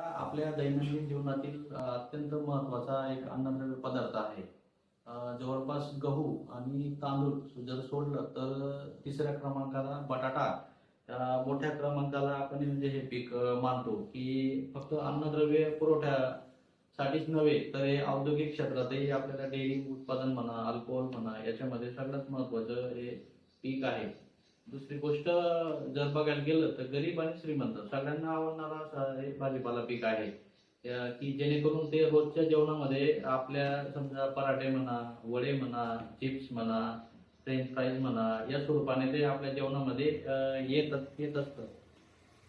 आपल्या दैनंदिन जीवनातील अत्यंत महत्त्वाचा एक अन्नद्रव्य पदार्थ आहे. जवळपास गहू आणि तांदूळ जर सोडलं तर तिसऱ्या क्रमांकाला बटाटा. मोठ्या क्रमांकाला आपण म्हणजे हे पीक मानतो की फक्त अन्नद्रव्य पुरवठ्यासाठीच नव्हे तर हे औद्योगिक क्षेत्रातही आपल्याला डेअरी उत्पादन म्हणा अल्कोहोल म्हणा याच्यामध्ये सगळ्यात महत्वाचं हे पीक आहे. दुसरी गोष्ट जर बघायला गेलं तर गरीब आणि श्रीमंत सगळ्यांना आवडणारा असा हे भाजीपाला पीक आहे. की जेणेकरून ते रोजच्या जेवणामध्ये आपल्या समजा पराठे म्हणा वडे म्हणा चिप्स म्हणा फ्रेंच फ्राईज म्हणा या स्वरूपाने ते आपल्या जेवणामध्ये येत येत असतं.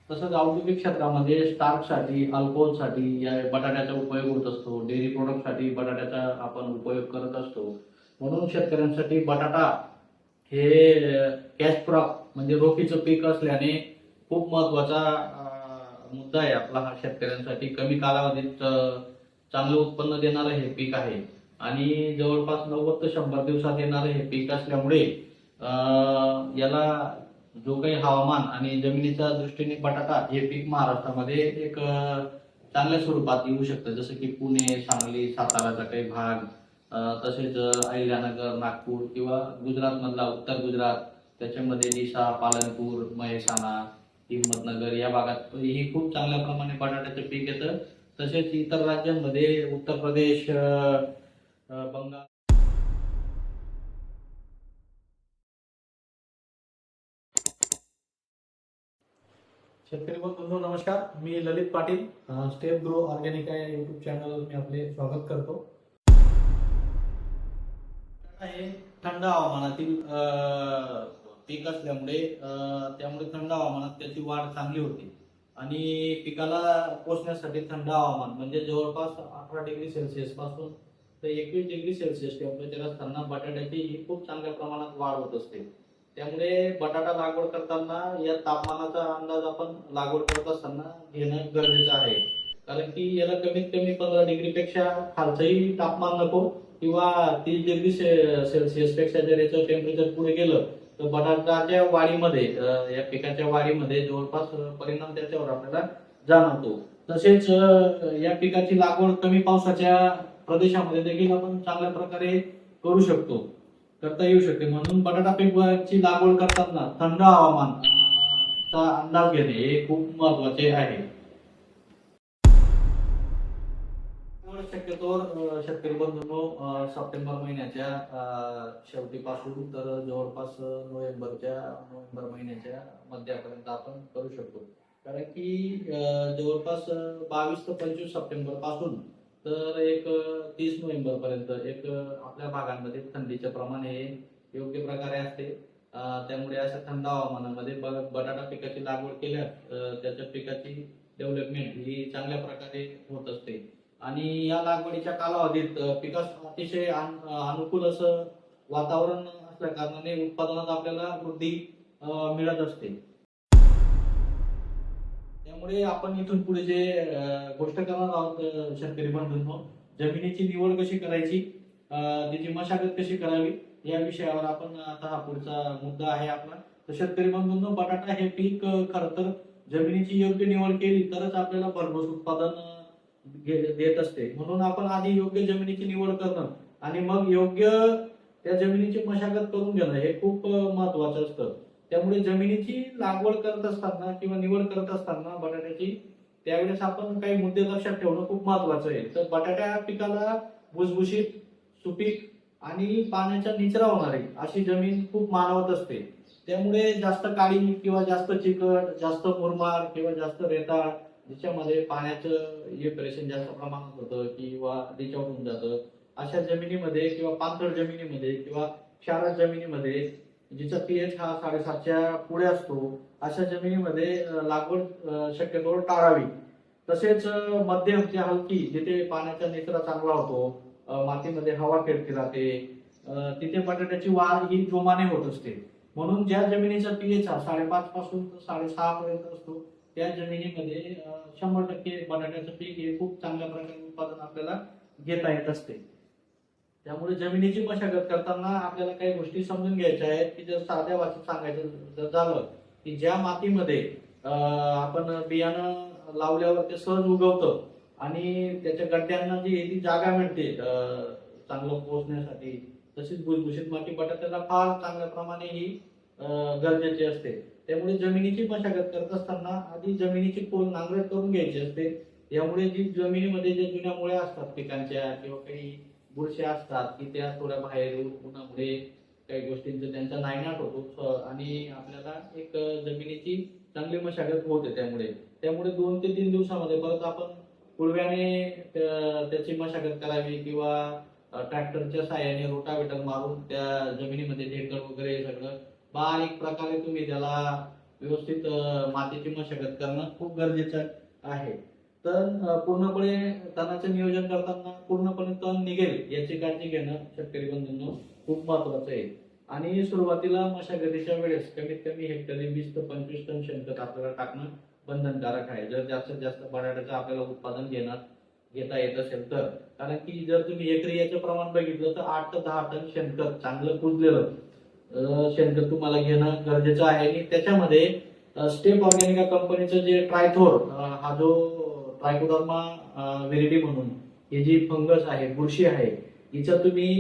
तसंच औद्योगिक क्षेत्रामध्ये स्टार्कसाठी अल्कोहोलसाठी या बटाट्याचा उपयोग होत असतो. डेअरी प्रोडक्टसाठी बटाट्याचा आपण उपयोग करत असतो. म्हणून शेतकऱ्यांसाठी बटाटा हे कॅश क्रॉप म्हणजे रोखीचं पीक असल्याने खूप महत्त्वाचा मुद्दा आहे आपला हा शेतकऱ्यांसाठी. कमी कालावधीत चांगलं उत्पन्न देणारं हे पीक आहे. आणि जवळपास नव्वद ते शंभर दिवसात येणारं हे पीक असल्यामुळे याला जो काही हवामान आणि जमिनीच्या दृष्टीने बटाटा हे पीक महाराष्ट्रामध्ये एक चांगल्या स्वरूपात येऊ शकतं. जसं की पुणे सांगली साताराचा काही भाग तसेच अहिल्यानगर नागपूर किंवा गुजरातमधला उत्तर गुजरात त्याच्यामध्ये दिशा पालनपूर महेसाणा हिंमतनगर या भागात ही खूप चांगल्या प्रमाणे बटाट्याचं पीक येतं. तसेच इतर राज्यांमध्ये उत्तर प्रदेश बंगाल शेतकरी बंधू नमस्कार. मी Lalit Patil step grow organic या युट्यूब चॅनलवर मी आपले स्वागत करतो. आहे थंड हवामानातील पीक असल्यामुळे त्यामुळे थंड हवामानात त्याची वाढ चांगली होते. आणि पिकाला पोचण्यासाठी थंड हवामान म्हणजे जवळपास अठरा डिग्री सेल्सिअसपासून तर एकवीस डिग्री सेल्सिअस टेम्परेचर असताना बटाट्याची ही खूप चांगल्या प्रमाणात वाढ होत असते. त्यामुळे बटाटा लागवड करताना या तापमानाचा अंदाज आपण लागवड करत असताना घेणं गरजेचं आहे. कारण की याला कमीत कमी पंधरा डिग्री पेक्षा खालचंही तापमान नको किंवा तीस डिग्री सेल्सिअसपेक्षा जर याचं टेम्परेचर पुढे गेलं तर बटाटाच्या वाढीमध्ये या पिकाच्या वाढीमध्ये जवळपास परिणाम त्याच्यावर आपल्याला जाणवतो. तसेच या पिकाची लागवड कमी पावसाच्या प्रदेशामध्ये देखील आपण चांगल्या प्रकारे करू शकतो. करता येऊ शकते. म्हणून बटाटा पिकाची लागवड करताना थंड हवामान चा अंदाज घेणे हे खूप महत्त्वाचे आहे. शक्यतो शेतकरी बंधूंनो सप्टेंबर महिन्याच्या शेवटीपासून तर जवळपास नोव्हेंबरच्या नोव्हेंबर महिन्याच्या मध्यापर्यंत आपण करू शकतो. कारण की जवळपास बावीस ते पंचवीस सप्टेंबरपासून तर एक तीस नोव्हेंबर पर्यंत एक आपल्या भागांमध्ये थंडीचे प्रमाण हे योग्य प्रकारे असते. त्यामुळे अशा थंड हवामानामध्ये बटाटा पिकाची लागवड केल्यास त्याच्या पिकाची डेव्हलपमेंट ही चांगल्या प्रकारे होत असते. आणि या लागवडीच्या कालावधीत पिकास अतिशय अनुकूल असं वातावरण असल्या कारणाने उत्पादनात आपल्याला वृद्धी मिळत असते. त्यामुळे आपण इथून पुढे जे गोष्ट करणार आहोत शेतकरी बंधूंनो जमिनीची निवड कशी करायची त्याची मशागत कशी करावी या विषयावर आपण आता हा पुढचा मुद्दा आहे आपला. तर शेतकरी बंधूंनो बटाटा हे पीक खर खरं तर जमिनीची योग्य निवड केली तरच आपल्याला भरघोस उत्पादन देत असते. म्हणून आपण आधी योग्य जमिनीची निवड करणं आणि मग योग्य त्या जमिनीची मशागत करून घेणं हे खूप महत्वाचं असतं. त्यामुळे जमिनीची लागवड करत असताना किंवा निवड करत असताना बटाट्याची त्यावेळेस आपण काही मुद्दे लक्षात ठेवणं खूप महत्वाचं आहे. तर बटाट्या पिकाला भुसभुशीत सुपीक आणि पाण्याचा निचरा होणारी अशी जमीन खूप मानवत असते. त्यामुळे जास्त काळी किंवा जास्त चिकट जास्त मुरमाड किंवा जास्त रेताळ ज्याच्यामध्ये पाण्याचं इव्हॅपोरेशन जास्त प्रमाणात होतं किंवा डिचआउट होऊन जातं. अशा जमिनीमध्ये किंवा पातळ जमिनीमध्ये किंवा क्षारक जमिनीमध्ये जिचा पीएच हा साडेसातच्या पुढे असतो अशा जमिनीमध्ये लागवड शक्यतो शक्यतोवर टाळावी. तसेच अं, मध्यम ते हलकी जिथे पाण्याचा निचरा चांगला होतो मातीमध्ये हवा खेळती राहते तिथे बटाट्याची वाढ ही जोमाने होत असते. म्हणून ज्या जमिनीचा पीएच हा साडेपाच पासून साडेसहा पर्यंत असतो त्या जमिनीमध्ये शंभर टक्के बटाट्याचं पीक हे खूप चांगल्या प्रकारे उत्पादन आपल्याला घेता येत असते. त्यामुळे जमिनीची मशागत करताना आपल्याला काही गोष्टी समजून घ्यायच्या आहेत की जर साध्या भाषेत सांगायचं जर झालं की ज्या मातीमध्ये आपण बियाणं लावल्यावर ते सहज उगवतं आणि त्याच्या गड्ड्यांना जी आहे ती जागा मिळते चांगलं पोचण्यासाठी तशीच भुसभुशीत माती बटाट्याला फार चांगल्या प्रमाणे ही गरजेचे असते. त्यामुळे जमिनीची मशागत करत असताना आधी जमिनीची खोल नांगरट करून घ्यायची असते. यामुळे जी जमिनीमध्ये जे जुन्या मुळ्या असतात पिकांच्या किंवा काही बुरशी असतात की त्या थोड्या बाहेर उन्हामुळे काही गोष्टींचा त्यांचा नायनाट होतो. आणि आपल्याला एक जमिनीची चांगली मशागत होते त्यामुळे. त्यामुळे दोन ते तीन दिवसामध्ये परत आपण पुळव्याने त्याची मशागत करावी किंवा ट्रॅक्टरच्या साह्याने रोटावेटर मारून त्या जमिनीमध्ये ढेकर वगैरे सगळं बारीक प्रकारे तुम्ही त्याला व्यवस्थित मातीची मशागत करणं खूप गरजेचं आहे. तर पूर्णपणे तणाचं नियोजन करताना पूर्णपणे तण निघेल याची काळजी घेणं शेतकरी बंधूंनो खूप महत्वाचं आहे. आणि सुरुवातीला मशागतीच्या वेळेस कमीत कमी हेक्टरी वीस ते पंचवीस टन शेणखत आपल्याला टाकणं बंधनकारक आहे. जर जास्तीत जास्त बटाट्याचं आपल्याला उत्पादन घेणार घेता येत असेल तर. कारण की जर तुम्ही एकरी याचं प्रमाण बघितलं तर आठ ते दहा टन शेणखत चांगलं कुजलेलं शेणखत तुम्हाला घेणं गरजेचं आहे. आणि त्याच्यामध्ये स्टेप ऑर्गॅनिका कंपनीचं जे ट्रायथोर हा जो ट्रायकोडर्मा व्हेरिटी म्हणून ही जी फंगस आहे बुरशी आहे हिचा तुम्ही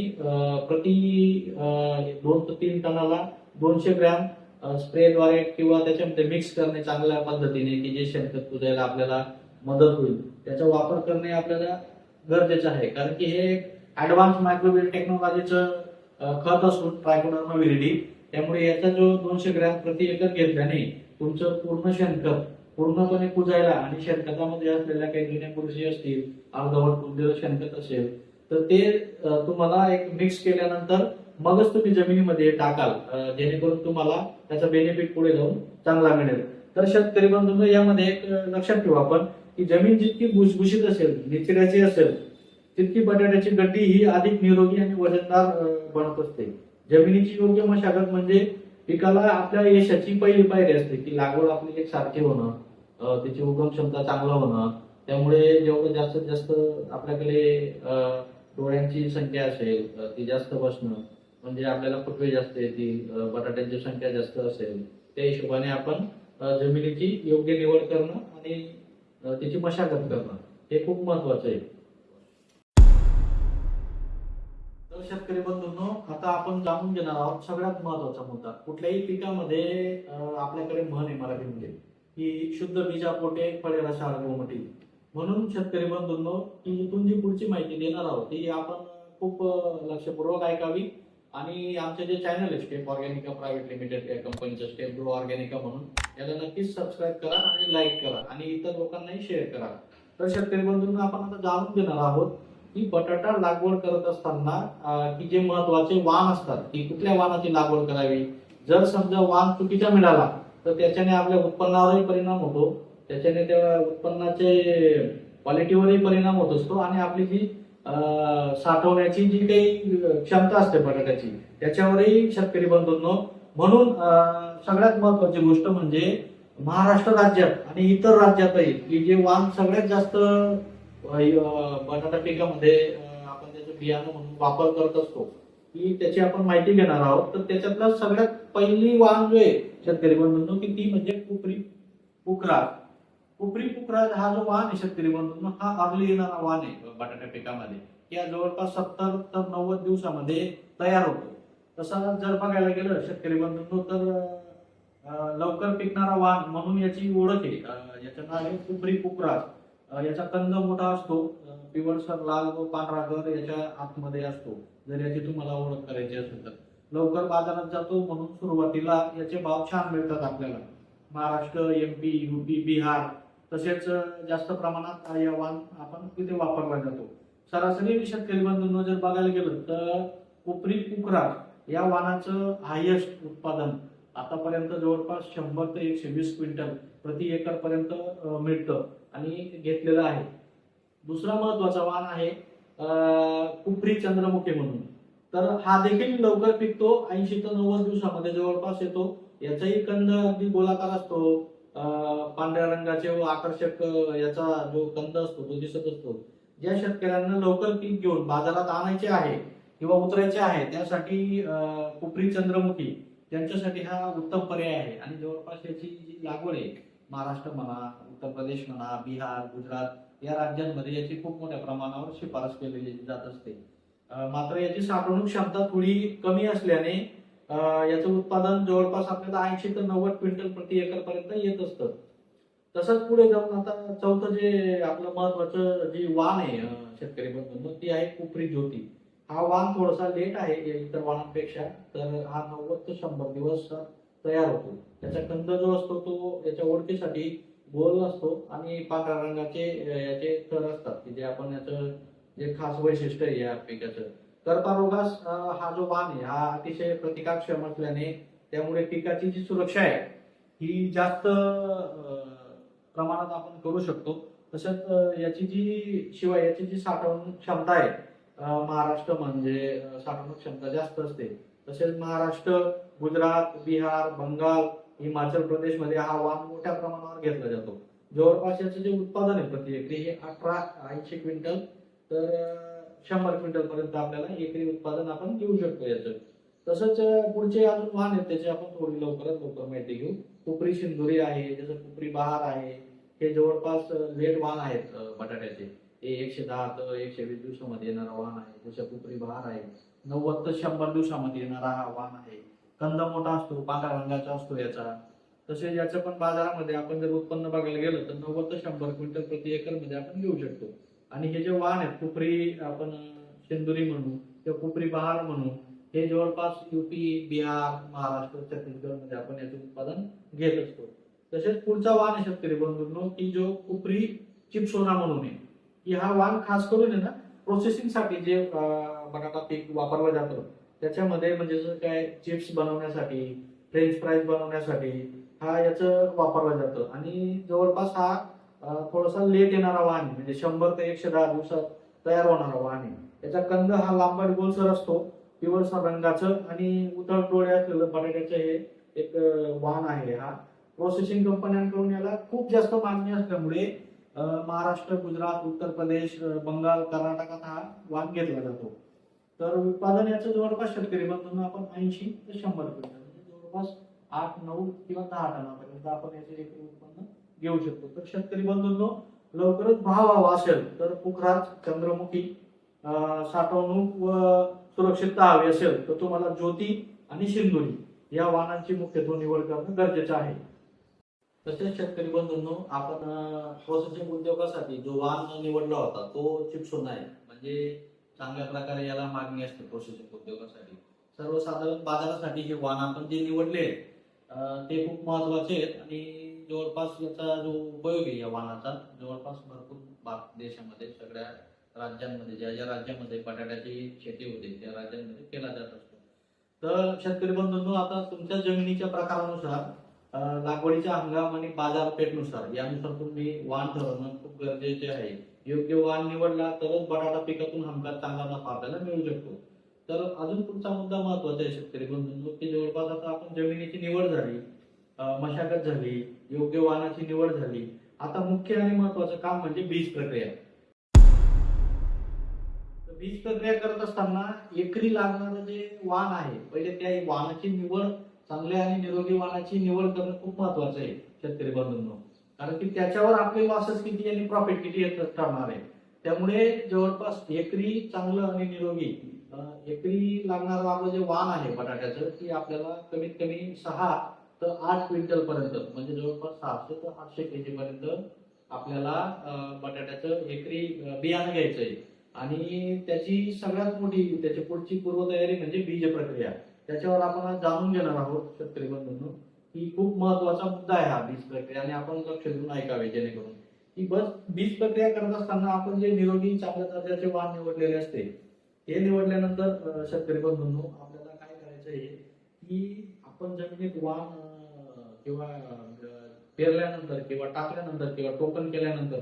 प्रति दोन ते तीन टनाला दोनशे ग्रॅम स्प्रेद्वारे किंवा त्याच्यामध्ये मिक्स करणे चांगल्या पद्धतीने की जे शेणखत कुजायला आपल्याला मदत होईल. त्याचा वापर करणे आपल्याला गरजेचं आहे. कारण की हे ऍडव्हान्स मायक्रोवेव्ह टेक्नॉलॉजीचं खत असून ट्रायकोडर्मा विरिडी. त्यामुळे याचा जो दोनशे ग्रॅम प्रति एकर घेतल्याने तुमचं पूर्ण शेणखत पूर्णपणे कुजायला आणि शेणखतामध्ये असलेल्या काही जुन्या बुरशी असतील अर्धवट कुजलेलं शेणखत असेल तर ते तुम्हाला एक मिक्स केल्यानंतर मगच तुम्ही जमिनीमध्ये टाकाल जेणेकरून तुम्हाला त्याचा बेनिफिट पुढे जाऊन चांगला मिळेल. तर शेतकरी बंधूंनो यामध्ये एक लक्षात ठेवा आपण की जमीन जितकी भुसभुशीत असेल निचऱ्याची असेल तितकी बटाट्याची गड्डी ही अधिक निरोगी आणि वजनदार बनत असते. जमिनीची योग्य मशागत म्हणजे पिकाला आपल्या यशाची पहिली पायरी असते की लागवड आपली एक सारखी होणं त्याची उगम क्षमता चांगलं होणं. त्यामुळे जेवढं जास्तीत जास्त आपल्याकडे अं, डोळ्यांची संख्या असेल ती जास्त बसणं म्हणजे आपल्याला फुटवे जास्त येतील बटाट्यांची संख्या जास्त असेल त्या हिशोबाने आपण जमिनीची योग्य निवड करणं आणि त्याची मशागत करणं हे खूप महत्वाचं आहे. शेतकरी बंधूंनो आता आपण जाणून घेणार आहोत सगळ्यात महत्त्वाचा मुद्दा. कुठल्याही पिकामध्ये आपल्याकडे म्हण आहे मराठीमध्ये की शुद्ध बीजा पोटे फळे रसाळ गोमटी म्हणून शेतकरी बंधूंनो की इथून जी पुढची माहिती देणार आहोत ती आपण खूप लक्षपूर्वक ऐकावी. आणि आमचे जे चॅनल आहे स्टेप ऑर्गॅनिका प्रायव्हेट लिमिटेड या कंपनीचं स्टेप ग्रो ऑर्गॅनिका म्हणून याला नक्कीच सबस्क्राईब करा आणि लाईक करा. आणि इतर लोकांनाही शेअर करा. तर शेतकरी बंधूंना आपण आता जाणून घेणार आहोत की बटाटा लागवड करत असताना की जे महत्त्वाचे वाण असतात की कुठल्या वाणाची लागवड करावी? जर समजा वाण चुकीचा मिळाला तर त्याच्याने आपल्या उत्पन्नावरही परिणाम होतो. त्याच्याने त्या उत्पन्नाचे क्वालिटीवरही परिणाम होत असतो आणि आपली जी साठवण्याची जी काही क्षमता असते बटाट्याची त्याच्यावरही शेतकरी बंधूंनो. म्हणून सगळ्यात महत्वाची गोष्ट म्हणजे महाराष्ट्र राज्यात आणि इतर राज्यातही की जे वाण सगळ्यात जास्त बटाटा पिकामध्ये आपण त्याचं बियाणं म्हणून वापर करत असतो. की त्याची आपण माहिती घेणार आहोत. तर त्याच्यातला सगळ्यात पहिली वाहन जो आहे शेतकरी बंधूंनो की ती म्हणजे कुपरी पुकराज कुपरी पुकराज हा जो वाहन आहे शेतकरी बंधूंनो हा अर्ली येणारा वाहन आहे बटाटा पिकामध्ये. या जवळपास सत्तर तर नव्वद दिवसामध्ये तयार होतो. तसा जर बघायला गेलं शेतकरी बंधूंनो तर लवकर पिकणारा वाहन म्हणून याची ओळख आहे. याचं नाव आहे कुपरी पुकराज याचा कंद मोठा असतो पिवळसर लाल व पांढरा घर याच्या आतमध्ये असतो जर याची तुम्हाला ओळख करायची असेल तर. लवकर बाजारात जातो म्हणून सुरुवातीला याचे भाव छान मिळतात आपल्याला. महाराष्ट्र एमपी युपी बिहार तसेच जास्त प्रमाणात या वाण आपण तिथे वापरला जातो. सरासरी शेतकरी बंधूंनो जर बघायला गेलं तर कोपरी कुकरा या वाणाचं हायेस्ट उत्पादन आतापर्यंत जवळपास शंभर ते एकशे वीस क्विंटल प्रति एकर पर्यंत मिळतं. आणि घेतलेलं आहे. दुसरा महत्त्वाचा वाण आहे कुपरी चंद्रमुखी म्हणून. तर हा देखील लवकर पिकतो ऐंशी ते नव्वद दिवसामध्ये जवळपास येतो. याचाही कंद अगदी गोलाकार असतो. पांढऱ्या रंगाचे व आकर्षक याचा जो कंद असतो तो दिसत असतो. ज्या शेतकऱ्यांना लवकर पीक घेऊन बाजारात आणायचे आहे किंवा उतरायचे आहे त्यासाठी कुपरी चंद्रमुखी त्यांच्यासाठी हा उत्तम पर्याय आहे. आणि जवळपास याची जी लागवड आहे महाराष्ट्र म्हणा उत्तर प्रदेश म्हणा बिहार गुजरात या राज्यांमध्ये याची खूप मोठ्या प्रमाणावर शिफारस केलेली जात असते. मात्र याची साठवणूक क्षमता थोडी कमी असल्याने याचं उत्पादन जवळपास आपल्याला ऐंशी ते नव्वद क्विंटल प्रति एकर पर्यंत येत असतं. तसंच पुढे जाऊन आता चौथं जे आपलं महत्वाचं जी वाण आहे शेतकरी बंधू ती आहे कुपरी ज्योती. हा वाण थोडासा लेट आहे इतर वाणांपेक्षा तर हा नव्वद ते शंभर दिवस तयार होतो. त्याचा कंद जो असतो तो याच्या ओळखीसाठी गोल असतो आणि पांढऱ्या रंगाचे याचे थर असतात की जे आपण याचं जे खास वैशिष्ट्य आहे या पिकाचं. कर्पारोगास हा जो वाण आहे हा अतिशय प्रतिकारक्षम असल्याने त्यामुळे पिकाची जी सुरक्षा आहे ही जास्त प्रमाणात आपण करू शकतो. तसंच याची जी शिवाय याची जी साठवणूक क्षमता आहे महाराष्ट्र म्हणजे साठवणूक क्षमता जास्त असते. तसेच महाराष्ट्र गुजरात बिहार बंगाल हिमाचल प्रदेशमध्ये हा वाण मोठ्या प्रमाणावर घेतला जातो. जवळपास याचं जे उत्पादन आहे प्रति एकरी हे अठरा ऐंशी क्विंटल तर शंभर क्विंटल पर्यंत आपल्याला एकरी उत्पादन आपण घेऊ शकतो याचं. तसंच पुढचे अजून वाहन आहेत त्याची आपण थोडी लवकरात लवकर माहिती घेऊ. कुपरी सिंदुरी आहे जसं कुपरी बहार आहे हे जवळपास लेट वाहन आहेत बटाट्याचे. हे एकशे दहा तर एकशे वीस दिवसामध्ये येणारा वाहन आहे जसं कुपरी बहार आहे. नव्वद ते शंभर दिवसामध्ये येणारा हा वाहन आहे. कंद मोठा असतो पांढऱ्या रंगाचा असतो याचा. तसेच याचं पण बाजारामध्ये आपण जर उत्पन्न बघायला गेलं तर नव्वद ते शंभर क्विंटल प्रति एकरमध्ये आपण घेऊ शकतो. आणि हे जे वाहन आहेत कुपरी आपण अं, शेंदुरी म्हणू किंवा कुपरी बहार म्हणू हे जवळपास युपी बिहार महाराष्ट्र छत्तीसगडमध्ये आपण याचं उत्पादन घेत असतो. तसेच पुढचा वाहन आहे शेतकरी बंधूंनो की जो कुपरी चिप्सोना म्हणून आहे. की हा वाहन खास करून आहे ना प्रोसेसिंगसाठी जे बटाटा पीक वापरलं जातं. त्याच्यामध्ये म्हणजे जसं काय चिप्स बनवण्यासाठी फ्रेंच फ्राईज बनवण्यासाठी हा याचं वापरलं जातं. आणि जवळपास हा थोडासा लेट येणारा वाहन म्हणजे शंभर ते एकशे दहा दिवसात तयार होणारा वाहन आहे. याचा कंद हा लांबट गोलसर असतो पिवळसर रंगाचं आणि उतळ डोळे असलेलं बटाट्याचं हे एक वाहन आहे हा. प्रोसेसिंग कंपन्यांकडून याला खूप जास्त मागणी असल्यामुळे महाराष्ट्र गुजरात उत्तर प्रदेश बंगाल कर्नाटकात हा वाहन घेतला जातो. तर उत्पादन याचं जवळपास शेतकरी बंधूंना आपण ऐंशी ते शंभर क्विंटल म्हणजे जवळपास आठ नऊ किंवा दहा टनापर्यंत आपण याचे एकरी उत्पन्न घेऊ शकतो. तर शेतकरी बंधूंनो लवकरच भाव हवा असेल तर पुखराज चंद्रमुखी साठवणूक व सुरक्षितता हवी असेल तर तुम्हाला ज्योती आणि सिंदुरी या वाहनांची मुख्यत्व निवड करणं गरजेचं आहे. तसेच शेतकरी बंधूंनो आपण प्रोसेसिंग उद्योगासाठी जो वाहन निवडला होता तो चिप्सोन आहे. म्हणजे चांगल्या प्रकारे याला मागणी असते प्रोसेसिंग उद्योगासाठी. सर्वसाधारण बाजारासाठी हे वाहन आपण जे निवडले ते खूप महत्त्वाचे आहेत आणि जवळपास याचा जो उपयोग आहे या वाहनाचा जवळपास भरपूर भाग देशामध्ये सगळ्या राज्यांमध्ये ज्या ज्या राज्यामध्ये बटाट्याची शेती होते त्या राज्यांमध्ये केला जात असतो. तर शेतकरी बंधूंनो आता तुमच्या जमिनीच्या प्रकारानुसार लागवडीच्या हंगाम आणि बाजारपेठनुसार यानुसार तुम्ही वाण ठरवणं खूप गरजेचे आहे. योग्य वाण निवडला तरच बटाटा पिकातून हमखास चांगला नफा आपल्याला मिळू शकतो. तर अजून पुढचा मुद्दा महत्त्वाचा आहे शेतकरी बंधू की जवळपास आता आपण जमिनीची निवड झाली मशागत झाली योग्य वाहनाची निवड झाली. आता मुख्य आणि महत्वाचं काम म्हणजे बीज प्रक्रिया. तर बीज प्रक्रिया करत असताना एकरी लागणारं जे वाहन आहे पहिले त्या वाहनाची निवड चांगल्या आणि निरोगी वाहनाची निवड करणं खूप महत्वाचं आहे शेतकरी बंधूंना. कारण की त्याच्यावर आपले लॉसेस किती आणि प्रॉफिट किती येत ठरणार आहे. त्यामुळे जवळपास एकरी चांगलं आणि निरोगी एकरी लागणारं आपलं जे वाण आहे बटाट्याचं की आपल्याला कमीत कमी सहा तर आठ क्विंटल पर्यंत म्हणजे जवळपास सहाशे ते आठशे केजी पर्यंत आपल्याला बटाट्याचं एकरी बियाणं घ्यायचं आहे आणि त्याची सगळ्यात मोठी त्याची पुढची पूर्वतयारी म्हणजे बीज प्रक्रिया त्याच्यावर आपण जाणून घेणार आहोत शेतकरी बंधूंनो. ही खूप महत्त्वाचा मुद्दा आहे हा बीज प्रक्रिया आणि आपण लक्ष देऊन ऐकावे जेणेकरून. की बस बीज प्रक्रिया करत असताना आपण जे निरोगी चांगल्या दर्जाचे वाण निवडलेले असते हे निवडल्यानंतर शेतकरी बंधूंनो आपल्याला काय करायचं आहे की आपण जमिनीत वाण किंवा पेरल्यानंतर किंवा टाकल्यानंतर किंवा टोकन केल्यानंतर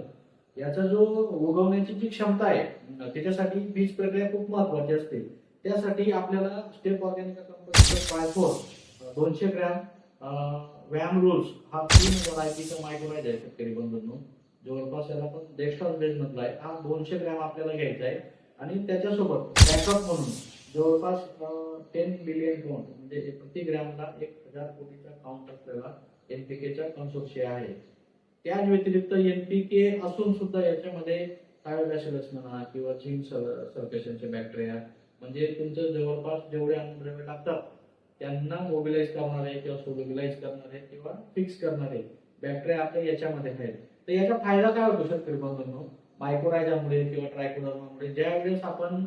याचा जो उगवण्याची जी क्षमता आहे त्याच्यासाठी बीज प्रक्रिया खूप महत्वाची असते. त्यासाठी आपल्याला स्टेप ऑर्गॅनिक कंपनीचं दोनशे ग्रॅम व्यायाम रूल्स हा तीन व्हरायटीचा मायक्रोराईज आहे शेतकरी बंधूंनो. जवळपास याला आपण डेक्स्ट्रॉन बेस मधला आहे. हा दोनशे ग्रॅम आपल्याला घ्यायचा आहे. आणि त्याच्यासोबत बॅकअप म्हणून जवळपास टेन बिलियन काउंट म्हणजे प्रति ग्रॅमला एक हजार कोटीचा काउंट असलेला एनपीकेचा कन्सोर्शिया आहे. त्याच व्यतिरिक्त एनपीके असून सुद्धा याच्यामध्ये थायोबॅसिलस म्हणा किंवा झिंक सर्केशनचे बॅक्टेरिया म्हणजे तुमचं जवळपास जेवढे अन्नद्रव्य लागतात त्यांना मोबिलाइज आहे किंवा सोलोगिलाइज करणार आहे किंवा फिक्स करणार आहे बॅक्टेरिया आपल्या याच्यामध्ये आहेत तर याचा फायदा काय होतो शेतकरी बंधूंनो? मायक्रोरायझामुळे किंवा ट्रायकोडर्मामुळे ज्या वेळेस आपण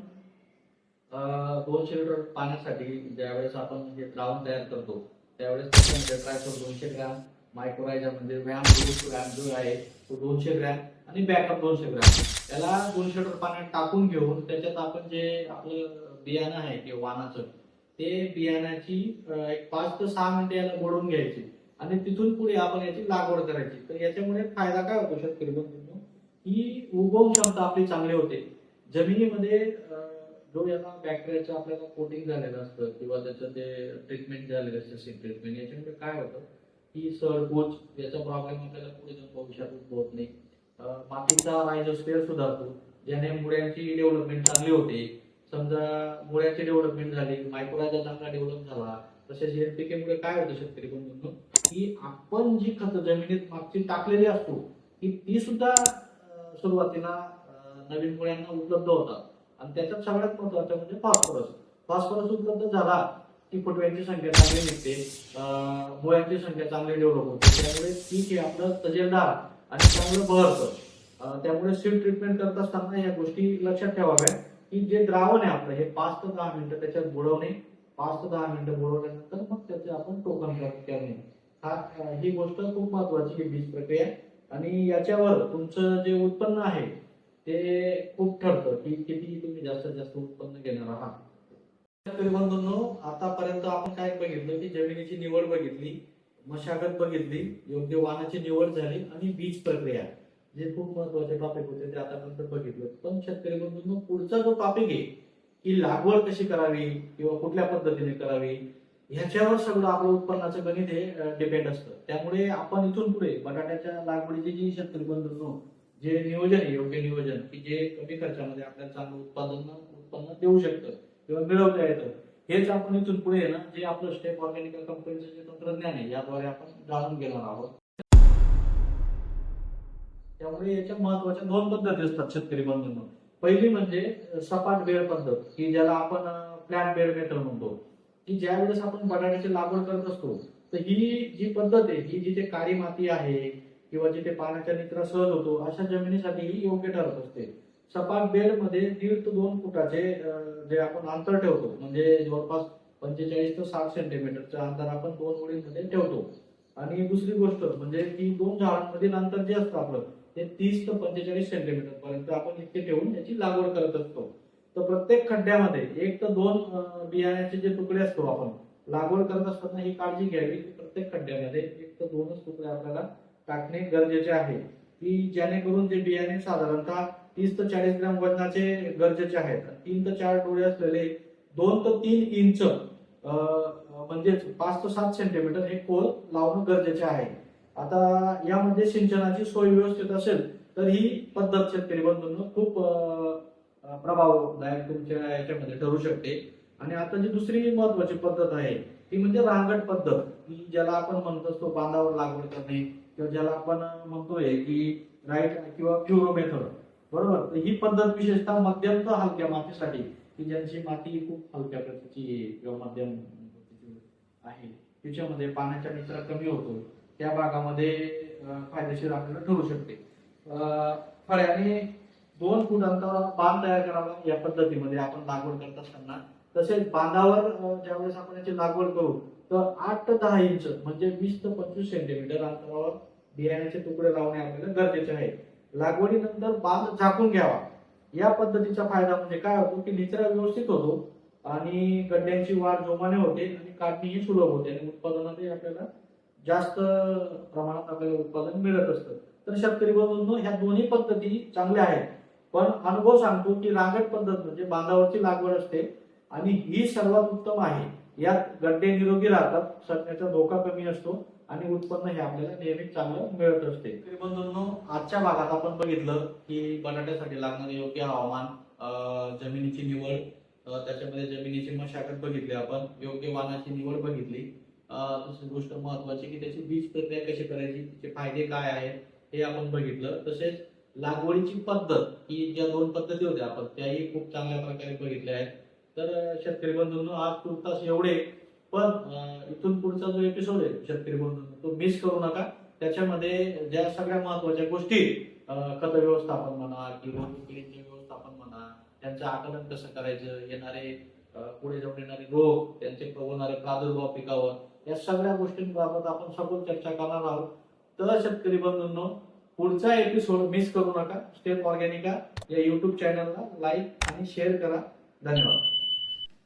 दोनशे लिटर पाण्यासाठी ज्यावेळेस आपण हे द्रावण तयार करतो त्यावेळेस त्याच्यामध्ये दोनशे ग्रॅम मायक्रोरायझा म्हणजे व्यायाम ग्रॅम जो आहे तो दोनशे ग्रॅम आणि बॅकअप दोनशे ग्रॅम. त्याला दोनशे लिटर पाण्यात टाकून घेऊन त्याच्यात आपण जे आपलं बियाणं आहे किंवा वानाचं ते बियाण्याची एक पाच ते सहा मिनिटे याला बोडून घ्यायची आणि तिथून पुढे आपण याची लागवड करायची. तर याच्यामुळे फायदा काय होतो शेतकरी बंधूंनो? ही उगवण क्षमता आपली चांगली होते. जमिनीमध्ये जो याला बॅक्टेरियाचं आपल्याला कोटिंग झालेलं असतं किंवा त्याचं ते ट्रीटमेंट झालेलं असतं सिक ट्रीटमेंट याच्यामुळे काय होतं? की सरबोज याचा प्रॉब्लेम आपल्याला पुढे जाऊन भविष्यात उद्भवत नाही. मातीचा रायझोस्फिअर सुधारतो ज्याने मुळ्यांची डेव्हलपमेंट चांगली होते. समजा मुळ्याची डेव्हलपमेंट झाली मायक्रोरायझा चांगला डेव्हलप झाला तसेच एनपीके मुळे काय होतं शेतकरी बंधूंनो? की आपण जी खत जमिनीत मागची टाकलेली असतो की ती सुद्धा सुरुवातीला नवीन मुळ्यांना उपलब्ध होतात. आणि त्याच्यात सगळ्यात महत्वाचं म्हणजे फॉस्फरस. फॉस्फरस उपलब्ध झाला की फुटव्यांची संख्या चांगली निघते मुळ्यांची संख्या चांगली डेव्हलप होते. त्यामुळे पीक हे आपलं तजेलदार आणि चांगलं बहरतं त्यामुळे सीड ट्रीटमेंट करत असताना या गोष्टी लक्षात ठेवाव्या की जे द्रावण आहे आपलं हे पाच ते दहा मिनिटं त्याच्यात बुडवणे पाच ते दहा मिनिटं बुडवल्यानंतर मग त्याचे आपण टोकन करणे. हा ही गोष्ट खूप महत्वाची आहे बीज प्रक्रिया. आणि याच्यावर तुमचं जे उत्पन्न आहे ते खूप ठरतं की किती तुम्ही जास्तीत जास्त उत्पन्न घेणार आहात. बंधूंनो आतापर्यंत आपण काय बघितलं की जमिनीची निवड बघितली मशागत बघितली योग्य वाहनाची निवड झाली आणि बीज प्रक्रिया. जे खूप महत्त्वाचे टॉपिक होते ते आतापर्यंत बघितलं. पण शेतकरी बंधूंनो पुढचा जो टॉपिक आहे की लागवड कशी करावी किंवा कुठल्या पद्धतीने करावी ह्याच्यावर सगळं आपलं उत्पन्नाचं गणित हे डिपेंड असतं. त्यामुळे आपण इथून पुढे बटाट्याच्या लागवडीची जी शेतकरी बंधूंनो जे नियोजन आहे योग्य नियोजन की जे कमी खर्चामध्ये आपल्याला चांगलं उत्पादन उत्पन्न देऊ शकतं किंवा मिळवता येतं हेच आपण इथून पुढे आहे ना जे आपलं स्टेप ऑर्गॅनिकल कंपनीचं जे तंत्रज्ञान आहे याद्वारे आपण जाणून घेणार आहोत. त्यामुळे याच्या महत्त्वाच्या दोन पद्धती असतात शेतकरी बंधूंना. पहिली म्हणजे सपाट बेड पद्धत की ज्याला आपण फ्लॅट बेड मेथड म्हणतो. की ज्या वेळेस आपण बटाट्याची लागवड करत असतो तर ही जी पद्धत आहे ही जिथे काळी माती आहे किंवा जिथे पाण्याचा निचरा सहज होतो अशा जमिनीसाठी ही योग्य ठरत असते. सपाट बेडमध्ये दीड ते दोन फुटाचे जे आपण अंतर ठेवतो म्हणजे जवळपास पंचेचाळीस ते साठ सेंटीमीटरचं अंतर आपण दोन ओळींमध्ये ठेवतो. आणि दुसरी गोष्ट म्हणजे की दोन झाडांमधील अंतर जे असतं आपलं ते तीस ते पंचेचाळीस सेंटीमीटर पर्यंत आपण इतके ठेवून याची लागवड करत असतो. तर प्रत्येक खड्ड्यामध्ये एक तर दोन बियाण्याचे जे तुकडे असतो आपण लागवड करत असताना ही काळजी घ्यावी. की प्रत्येक खड्ड्यामध्ये एक तर दोनच तुकडे आपल्याला टाकणे गरजेचे आहे. की जेणेकरून ते बियाणे साधारणतः तीस ते चाळीस ग्रॅम वजनाचे गरजेचे आहेत. तीन ते चार डोळे असलेले दोन ते तीन इंच म्हणजेच पाच ते सात सेंटीमीटर हे कोल लावणं गरजेचे आहे. आता यामध्ये सिंचनाची सोय व्यवस्थित असेल तर ही पद्धत शेतकरी बंधूंना खूप प्रभावदायक तुमच्या याच्यामध्ये ठरू शकते. आणि आता जी दुसरी महत्वाची पद्धत आहे ती म्हणजे रांगड पद्धत की ज्याला आपण म्हणत असतो बांधावर लागवड करणे किंवा ज्याला आपण म्हणतोय की राईट किंवा प्युरो मेथड बरोबर? तर ही पद्धत विशेषतः मध्यम तर हलक्या मातीसाठी की ज्यांची माती खूप हलक्या प्रतीची आहे किंवा मध्यम आहे तिच्यामध्ये पाण्याचा निचरा कमी होतो. त्या भागामध्ये फायदेशीर आपल्याला ठरू शकते. फळ्याने दोन फूट अंतरावर बांध तयार करावा या पद्धतीमध्ये आपण लागवड करत असताना. तसेच बांधावर ज्यावेळेस आपण याची लागवड करू तर आठ ते दहा इंच म्हणजे वीस ते पंचवीस सेंटीमीटर अंतरावर बियाण्याचे तुकडे लावणे आपल्याला गरजेचे आहे. लागवडीनंतर बांध झाकून घ्यावा. या पद्धतीचा फायदा म्हणजे काय होतो की निचरा व्यवस्थित होतो आणि गड्ड्यांची वाढ जोमाने होते आणि काढणीही सुलभ होते आणि उत्पादनातही आपल्याला जास्त प्रमाणात आपल्याला उत्पादन मिळत असतं. तर शेतकरी बंधूंनो ह्या दोन्ही पद्धती चांगल्या आहेत. पण अनुभव सांगतो की रांगट पद्धत म्हणजे बांधावरची लागवड असते आणि ही सर्वात उत्तम आहे. यात गड्डे निरोगी राहतात सडण्याचा धोका कमी असतो आणि उत्पन्न हे आपल्याला नेहमी चांगलं मिळत असते. बंधूंनो आजच्या भागात आपण बघितलं की बटाट्यासाठी लागणारे योग्य हवामान जमिनीची निवड त्याच्यामध्ये जमिनीची मशागत बघितली आपण योग्य वानाची निवड बघितली. दुसरी गोष्ट महत्वाची की त्याची बीज प्रक्रिया कशी करायची त्याचे फायदे काय आहेत हे आपण बघितलं. तसेच लागवडीची पद्धत ही ज्या दोन पद्धती होत्या आपण त्याही खूप चांगल्या प्रकारे बघितल्या आहेत. तर शेतकरी बंधूंनो आज तुर्तास एवढे पण इथून पुढचा जो एपिसोड आहे शेतकरी बंधूंनो तो मिस करू नका. त्याच्यामध्ये ज्या सगळ्या महत्त्वाच्या गोष्टी खत व्यवस्थापन म्हणा किंवा व्यवस्थापन म्हणा त्यांचं आकलन कसं करायचं येणारे पुढे जाऊन येणारे रोग त्यांचे होणारे प्रादुर्भाव पिकावर या सगळ्या गोष्टींबाबत आपण सखोल चर्चा करणार आहोत. तर शेतकरी बंधूंनो पुढचा एपिसोड मिस करू नका. स्टेप ऑर्गॅनिका या युट्यूब चॅनलला लाईक आणि शेअर करा. धन्यवाद.